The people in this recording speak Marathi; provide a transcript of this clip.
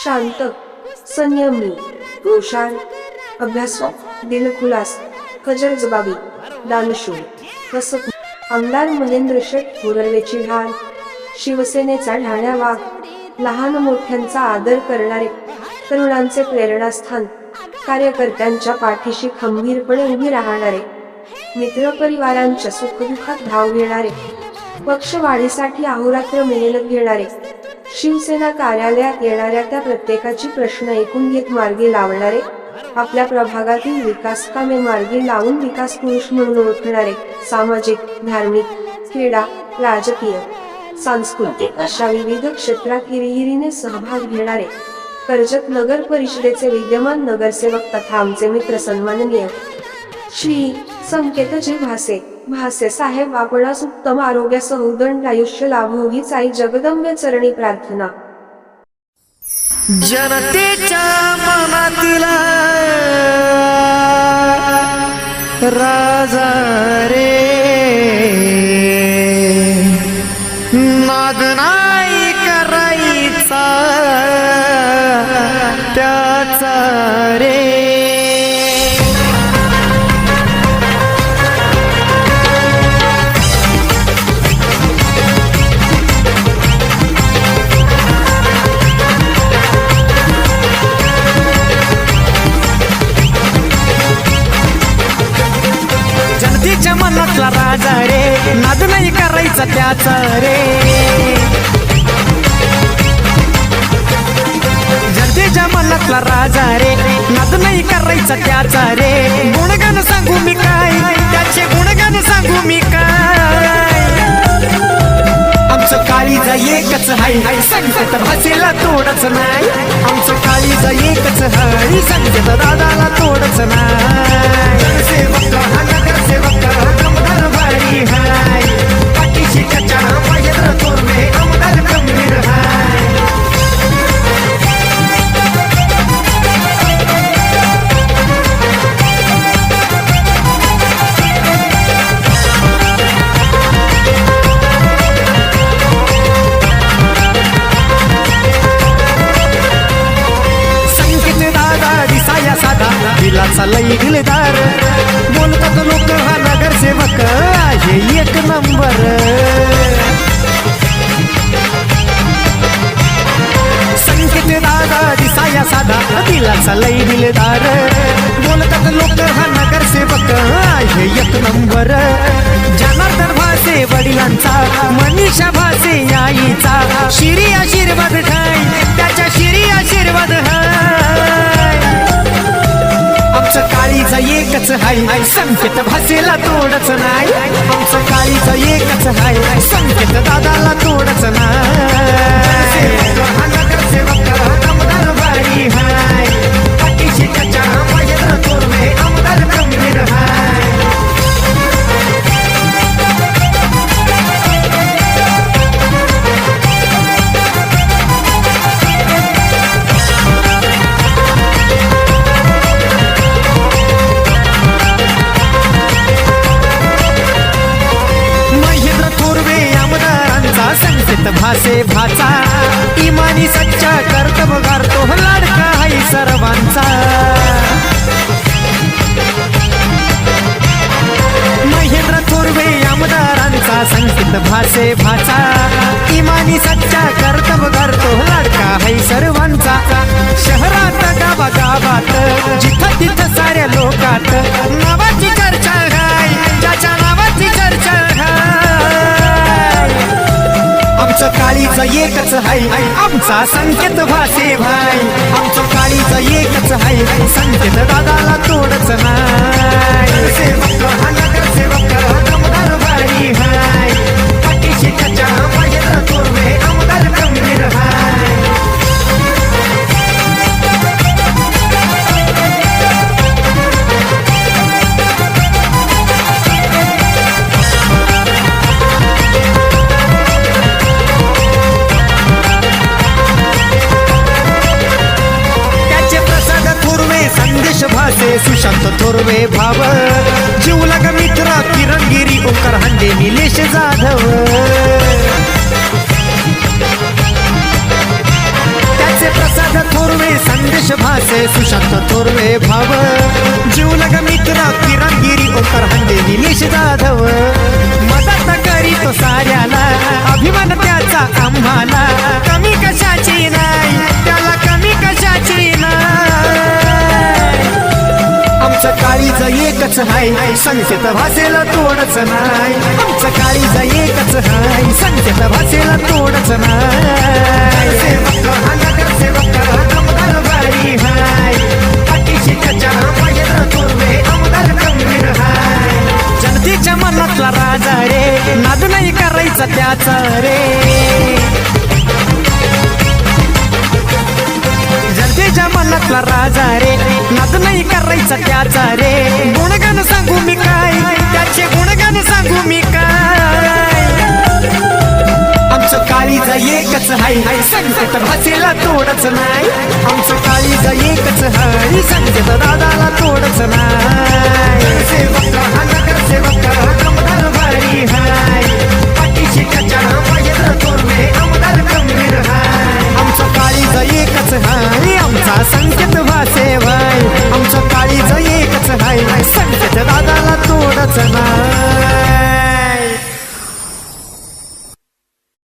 शांत संयमी रोषान अभ्यासक दिलखुलास खजरजबाबी दानशूर हसत आमदार महेंद्र शेठ मुरळवेची ढाल शिवसेनेचा ढाण्या वाघ लहान मोठ्यांचा आदर करणारे तरुणांचे प्रेरणास्थान कार्यकर्त्यांच्या पाठीशी खंबीरपणे उभी राहणारे मित्रपरिवारांच्या सुखदुःखात धाव घेणारे पक्षवाढीसाठी अहोरात्र मेहनत घेणारे शिवसेना कार्यालयात येणाऱ्या त्या प्रत्येकाची प्रश्न ऐकून घेत मार्गी लावणारे आपल्या प्रभागातील विकास कामे मार्गी लावून विकास पुरुष म्हणून ओळखणारे सामाजिक धार्मिक क्रीडा राजकीय सांस्कृतिक अशा विविध क्षेत्रात हिरिहिरीने सहभाग घेणारे कर्जत नगर परिषदेचे विद्यमान नगरसेवक तथा आमचे मित्र सन्माननीय श्री संकेतजी भासे भासे साहेब आपणास उत्तम आरोग्यासह उदंड आयुष्य लाभो हीच आई जगदंबे चरणी प्रार्थना. जनतेच्या मनातील राजा रे. नाद नाही करायचा त्याचा रे. त्याचा रे. जनतेच्या मनातला राजा रे. नाद नाही करायचा त्याचा रे. गुणगान सांगू मी काय? त्याचे गुणगान सांगू मी काय? आमचं काळीजा एकच हाय संकट भाषेला तोडच नाही. आमचं काळीजा एकच हाय संकट दादाला तोडच नाही. असा लई दिलदार बोलतात लोक हा नगरसेवक आहे एक नंबर. संकेत दादा दिसाया साधा दिलाचा लई दिलदार बोलतात लोक हा नगरसेवक आहे एक नंबर. जनार्दन भासे वडिलांचा मनीषा भासे आईचा शिरी आशीर्वाद काळीचा एकच हाय संकेत भासेला तोडच नाही आमचा काळीचा एकच हाय संकेत दादाला तोडच नाही भासे इमानी सच्चा कर्तब गारतो लाडका हाय सर्वांचा. महेंद्र थोरवे आमदारांचा संकेत भासे भाचा. काळीचं एकच हाय आमचा संकेत भासे भाई आमचं काळीचं एकच हाय संकेत दादाला तोडच नाही. भासे थोरवे भाव जीवलग मित्र किरणगिरी ओंकार हांडे निलेश जाधव. त्याचे प्रसाद थोरवे संदेश भासे सुशांत थोरवे भाव जीवलग मित्र किरणगिरी ओंकार हंडे निलेश जाधव. मदत करीत साऱ्याला अभिमान त्याचा हाय. संकेत भाषेला तोडच नाही. आमचं काळीज एकच हाय. संकेत भाषेला तोडच नाही. सेवक हा नगरसेवक आमदार हाय. पाठीशी त्याच्या महेंद्र थोरवे आमदार गंभीर हाय. जनतेच्या मनातला राजा रे. नाद नाही करायचा त्याचा रे. जनतेच्या मनातला राजा रे. नाद नाही करायचा त्याचा रे. एकच हाय हाय संगत भाचेला तोडच नाही. आमचं काळीज एकच हाय संगत दादाला तोडच नाही. सेवक हा नगरसेवक आमदार भारी हाय. पाठीशी कचरा पाहिजे तोरणे आमदार गंभीर हाय. आमचं काळीज एकच हाय आमचा संकेत भासेवाय. आमचं काळीज एकच हाय संगत दादाला तोडच नाही.